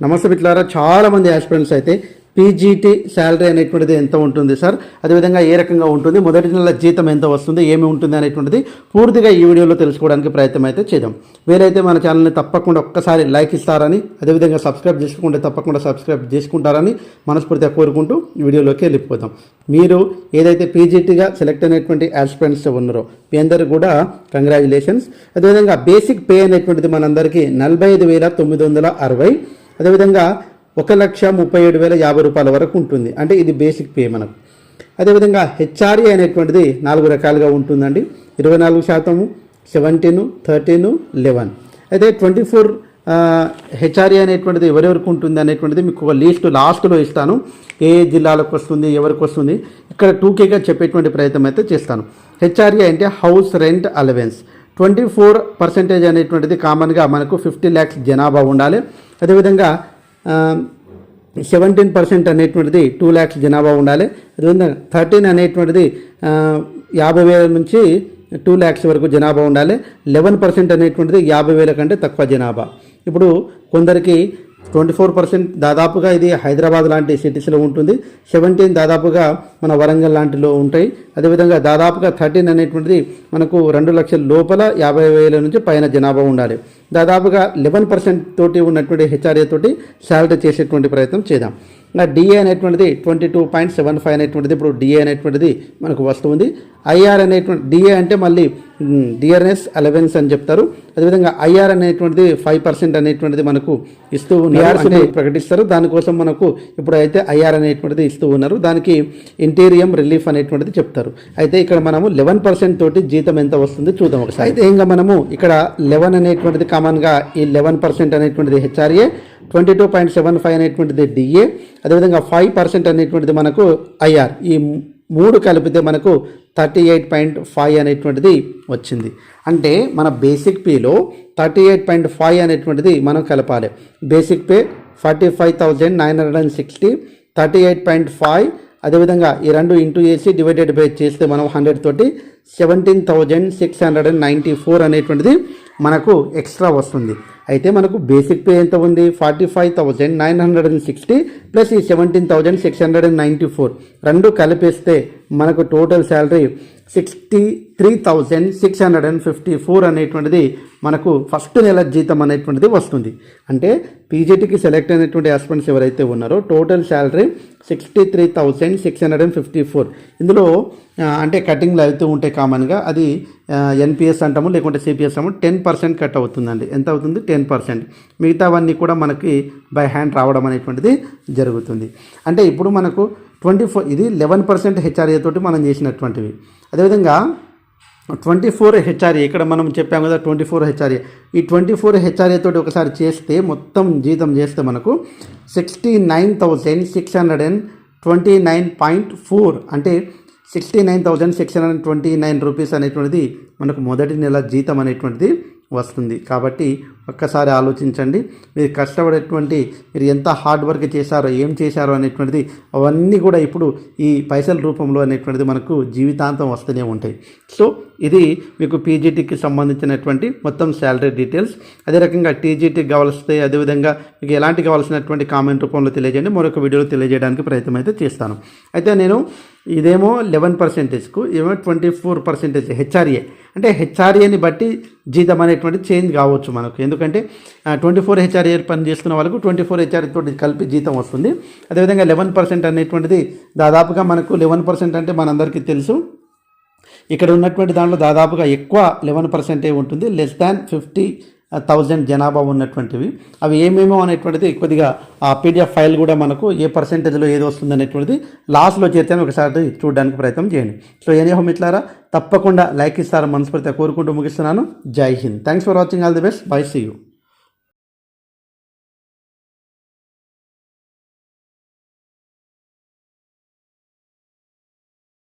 నమస్తే మిట్లారా చాలామంది ఆస్పిరెంట్స్ అయితే పీజీటీ శాలరీ అనేటువంటిది ఎంత ఉంటుంది సార్ అదేవిధంగా ఏ రకంగా ఉంటుంది మొదటి నెల జీతం ఎంత వస్తుంది ఏమి ఉంటుంది అనేటువంటిది పూర్తిగా ఈ వీడియోలో తెలుసుకోవడానికి ప్రయత్నం అయితే చేద్దాం. వీలైతే మన ఛానల్ని తప్పకుండా ఒక్కసారి లైక్ ఇస్తారని అదేవిధంగా సబ్స్క్రైబ్ చేసుకుంటే తప్పకుండా సబ్స్క్రైబ్ చేసుకుంటారని మనస్ఫూర్తిగా కోరుకుంటూ వీడియోలోకి వెళ్ళిపోతాం మీరు ఏదైతే పీజీటీగా సెలెక్ట్ అయినటువంటి ఆస్పిరెంట్స్ ఉన్నారో మీ అందరూ కూడా కంగ్రాచులేషన్స్ అదేవిధంగా బేసిక్ పే అనేటువంటిది మనందరికీ నలభై ఐదు వేల తొమ్మిది వందల అరవై అదేవిధంగా ఒక లక్ష ముప్పై ఏడు వేల యాభై రూపాయల వరకు ఉంటుంది. అంటే ఇది బేసిక్ పే మనకు. అదేవిధంగా హెచ్ఆర్ఏ అనేటువంటిది నాలుగు రకాలుగా ఉంటుందండి. ఇరవై నాలుగు శాతము సెవెంటీన్ థర్టీన్ లెవెన్ అయితే ట్వంటీ ఫోర్ హెచ్ఆర్ఏ అనేటువంటిది ఎవరెవరికి ఉంటుంది అనేటువంటిది మీకు ఒక లిస్ట్ లాస్ట్లో ఇస్తాను. ఏ ఏ జిల్లాలకు వస్తుంది ఎవరికి వస్తుంది ఇక్కడ టూకేగా చెప్పేటువంటి ప్రయత్నం అయితే చేస్తాను. హెచ్ఆర్ఏ అంటే house rent allowance twenty four percentage అనేటువంటిది కామన్గా మనకు ఫిఫ్టీ ల్యాక్స్ జనాభా ఉండాలి. అదేవిధంగా సెవెంటీన్ పర్సెంట్ అనేటువంటిది టూ ల్యాక్స్ జనాభా ఉండాలి. అదేవిధంగా థర్టీన్ అనేటువంటిది యాభై వేల నుంచి టూ ల్యాక్స్ వరకు జనాభా ఉండాలి. లెవెన్ పర్సెంట్ అనేటువంటిది యాభై వేల కంటే తక్కువ జనాభా. ఇప్పుడు కొందరికి ట్వంటీ ఫోర్ పర్సెంట్ దాదాపుగా ఇది హైదరాబాద్ లాంటి సిటీస్లో ఉంటుంది. సెవెంటీన్ దాదాపుగా మన వరంగల్ లాంటిలో ఉంటాయి. అదేవిధంగా దాదాపుగా థర్టీన్ అనేటువంటిది మనకు రెండు లక్షల లోపల యాభై వేల నుంచి పైన జనాభా ఉండాలి. దాదాపుగా లెవెన్ పర్సెంట్ తోటి ఉన్నటువంటి హెచ్ఆర్ఏ తోటి శాలరీ చేసేటువంటి ప్రయత్నం చేద్దాం. ఇంకా డిఏ అనేటువంటిది twenty two point seven five అనేటువంటిది ఇప్పుడు డిఏ అనేటువంటిది మనకు వస్తుంది. ఐఆర్ అనేటువంటి డిఏ అంటే మళ్ళీ డిఆర్ఎస్ అలవెన్స్ అని చెప్తారు. అదేవిధంగా ఐఆర్ అనేటువంటిది ఫైవ్ పర్సెంట్ అనేటువంటిది మనకు ఇస్తూ ఉన్నారు. ప్రకటిస్తారు. దానికోసం మనకు ఇప్పుడు అయితే ఐఆర్ అనేటువంటిది ఇస్తూ ఉన్నారు. దానికి ఇంటీరియం రిలీఫ్ అనేటువంటిది చెప్తారు. అయితే ఇక్కడ మనము లెవెన్ పర్సెంట్ తోటి జీతం ఎంత వస్తుంది చూద్దాం ఒకసారి. అయితే ఇంకా మనము ఇక్కడ లెవెన్ అనేటువంటిది కామన్గా ఈ లెవెన్ పర్సెంట్ అనేటువంటిది HRA twenty two point seven five అనేటువంటిది డిఏ అదేవిధంగా ఫైవ్ పర్సెంట్ అనేటువంటిది మనకు ఐఆర్. ఈ మూడు కలిపితే మనకు థర్టీ ఎయిట్ పాయింట్ ఫైవ్ అనేటువంటిది వచ్చింది. అంటే మన బేసిక్ పేలో థర్టీ ఎయిట్ పాయింట్ ఫైవ్ అనేటువంటిది మనం కలపాలి. Basic pay forty five thousand nine hundred and sixty thirty eight point five అదేవిధంగా ఈ రెండు ఇంటూ చేసి డివైడెడ్ బై చేస్తే మనం హండ్రెడ్ తోటి seventeen thousand six hundred and ninety four అనేటువంటిది మనకు ఎక్స్ట్రా వస్తుంది. అయితే మనకు బేసిక్ పే ఎంత ఉంది? Forty five thousand nine hundred and sixty plus ఈ seventeen thousand six hundred and ninety four రెండు కలిపేస్తే మనకు total salary sixty three thousand six hundred and fifty four అనేటువంటిది మనకు ఫస్ట్ నెల జీతం అనేటువంటిది వస్తుంది. అంటే పీజీటీకి సెలెక్ట్ అయినటువంటి హస్బెండ్స్ ఎవరైతే ఉన్నారో total salary sixty three thousand six hundred and fifty four ఇందులో అంటే కటింగ్లు అవుతూ ఉంటాయి కామన్గా అది ఎన్పిఎస్ అంటాము లేకుంటే సిపిఎస్ అంటాము టెన్ పర్సెంట్ కట్ అవుతుందండి. ఎంత అవుతుంది? టెన్ పర్సెంట్ మిగతావన్నీ కూడా మనకి బై హ్యాండ్ రావడం అనేటువంటిది జరుగుతుంది. అంటే ఇప్పుడు మనకు ట్వంటీ ఫోర్ ఇది లెవెన్ పర్సెంట్ హెచ్ఆర్ఏ తోటి మనం చేసినటువంటివి. అదేవిధంగా ట్వంటీ ఫోర్ హెచ్ఆర్ఏ ఇక్కడ మనం చెప్పాం కదా ట్వంటీ ఫోర్ హెచ్ఆర్ఏ. ఈ ట్వంటీ ఫోర్ హెచ్ఆర్ఏ తోటి ఒకసారి చేస్తే మొత్తం జీతం చేస్తే మనకు sixty nine thousand six hundred and twenty nine point four అంటే sixty nine thousand six hundred and twenty nine rupees అనేటువంటిది మనకు మొదటి నెల జీతం అనేటువంటిది వస్తుంది. కాబట్టి ఒక్కసారి ఆలోచించండి. మీరు కష్టపడేటువంటి మీరు ఎంత హార్డ్ వర్క్ చేశారో ఏం చేశారో అనేటువంటిది అవన్నీ కూడా ఇప్పుడు ఈ పైసల రూపంలో అనేటువంటిది మనకు జీవితాంతం వస్తూనే ఉంటాయి. సో ఇది మీకు పీజీటీకి సంబంధించినటువంటి మొత్తం శాలరీ డీటెయిల్స్ అదే రకంగా టీజీటీకి కావాల్స్తే అదేవిధంగా మీకు ఎలాంటి కావాల్సినటువంటి కామెంట్ రూపంలో తెలియజేయండి. మరొక వీడియోలో తెలియజేయడానికి ప్రయత్నం అయితే చేస్తాను. అయితే నేను ఇదేమో లెవెన్ పర్సెంటేజ్కు ఏమో ట్వంటీ ఫోర్ పర్సెంటేజ్ హెచ్ఆర్ఏ అంటే హెచ్ఆర్ఏని బట్టి జీతం అనేటువంటి చేంజ్ కావచ్చు మనకు. ఎందుకంటే ట్వంటీ ఫోర్ హెచ్ఆర్ఏ పని చేస్తున్న వాళ్ళకు ట్వంటీ ఫోర్ హెచ్ఆర్ తోటి కలిపి జీతం వస్తుంది. అదేవిధంగా లెవెన్ పర్సెంట్ అనేటువంటిది దాదాపుగా మనకు లెవెన్ పర్సెంట్ అంటే మనందరికీ తెలుసు. ఇక్కడ ఉన్నటువంటి దాంట్లో దాదాపుగా ఎక్కువ లెవెన్ పర్సెంటే ఉంటుంది. లెస్ దాన్ ఫిఫ్టీ థౌజండ్ జనాభా ఉన్నటువంటివి. అవి ఏమేమో అనేటువంటిది కొద్దిగా ఆ పీడిఎఫ్ ఫైల్ కూడా మనకు ఏ పర్సెంటేజ్లో ఏది వస్తుంది అనేటువంటిది లాస్ట్లో చేర్చాను ఒకసారి చూడడానికి ప్రయత్నం చేయండి. సో ఏనే మిట్లారా తప్పకుండా లైక్ ఇస్తారని మనస్ఫూర్తిగా కోరుకుంటూ ముగిస్తున్నాను. జై Hind. Thanks for watching all the best bye see you